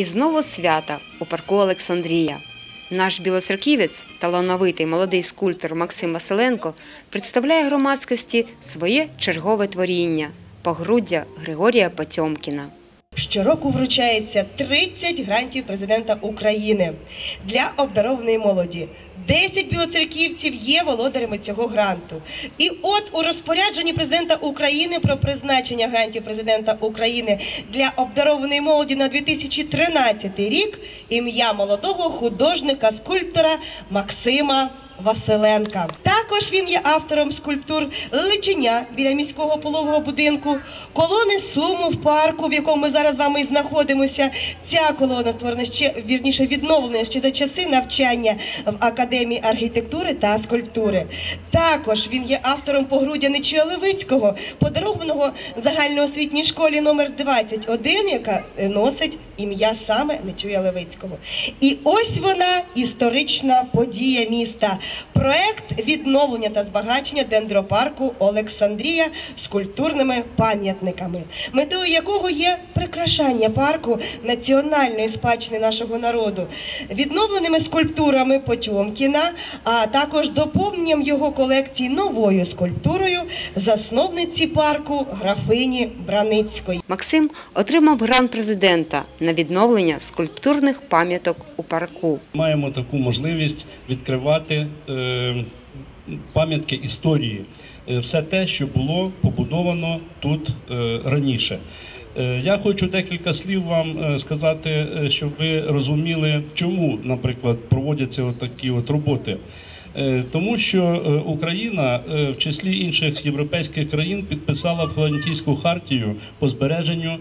І знову свята у парку Олександрія. Наш білоцерківець, талановитий молодий скульптор Максим Василенко, представляє громадськості своє чергове творіння погруддя Григорія Потьомкіна. Щороку вручається 30 грантів президента України для обдарованої молоді. 10 білоцерківців є володарями цього гранту. І от у розпорядженні президента України про призначення грантів президента України для обдарованої молоді на 2013 рік ім'я молодого художника скульптора Максима Василенка. Також він є автором скульптур Личеня біля міського пологового будинку, колони Суму в парку, в якому ми зараз з вами і знаходимося. Ця колона створена ще вірніше відновлена ще за часи навчання в академії архітектури та скульптури. Також він є автором погруддя Нечуя Левицького, подарованого загальноосвітній школі номер 21, яка е, носить ім'я саме Нечуя Левицького. І ось вона історична подія міста. Проект відновлення та збагачення дендропарку Олександрія з культурними пам'ятниками, метою якого є прикрашання парку національної спадщини нашого народу, відновленими скульптурами Потьомкіна, а також доповненням його колекції новою скульптурою засновниці парку графині Браницької. Максим отримав грант президента на відновлення скульптурних пам'яток у парку. Маємо таку можливість відкривати е, пам'ятки історії, Е, все те, що було побудовано тут е, раніше. Е, Я хочу декілька слів вам е, сказати, е, щоб ви розуміли, чому, наприклад, проводяться такі от роботи. Е, Тому що е, Україна е, в числі інших європейських країн підписала Флорентійську хартію по збереженню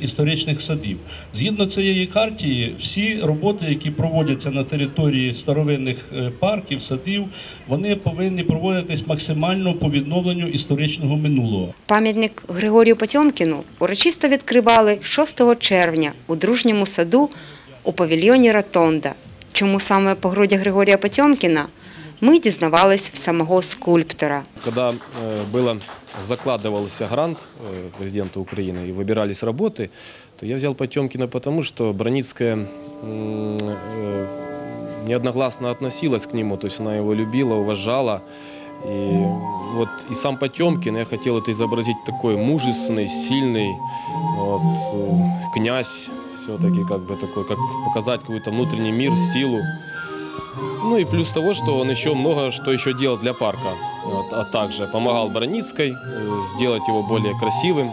історичних садів. Згідно цієї хартії, всі роботи, які проводяться на території старовинних парків, садів, вони повинні проводитись максимально по відновленню історичного минулого. Пам'ятник Григорію Потьомкіну урочисто відкривали 6 червня у дружньому саду у павільйоні Ротонда. Чому саме погруддя Григорія Потьомкіна? Ми дізнавались в самого скульптора. Когда э, было закладывался грант э, президента Украины и выбирались работы, то я взял Потемкина потому, что Броницкая м, э, неодногласно относилась к нему, то есть она его любила, уважала. И вот и сам Потемкин, я хотел это изобразить такой мужественный, сильный вот, э, князь, все-таки как бы такой, как показать какой-то внутренний мир, силу. Ну и плюс того, что он еще много что еще делал для парка. Вот, а также помогал Броницкой э, сделать его более красивым.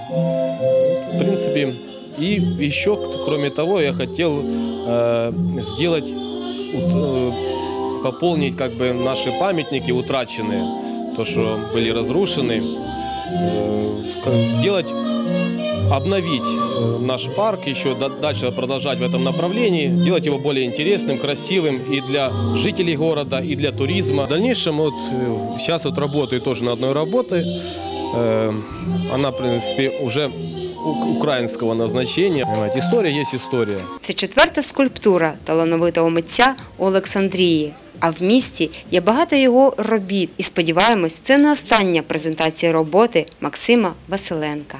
В принципе, и еще, кроме того, я хотел э, сделать, ут- э, пополнить как бы наши памятники утраченные, то, что были разрушены, э, делать обновить э, наш парк, еще да- дальше продолжать в этом направлении, делать его более интересным, красивым и для жителей города, и для туризма. В дальнейшем вот э, сейчас вот работаю тоже на одной работе. Э, Она, в принципе, уже у- украинского назначения. Понимаете, история есть история. Це четверта скульптура талановитого митця у Олександрії. А в місті є багато його робіт. І сподіваємось, це не остання презентація роботи Максима Василенка.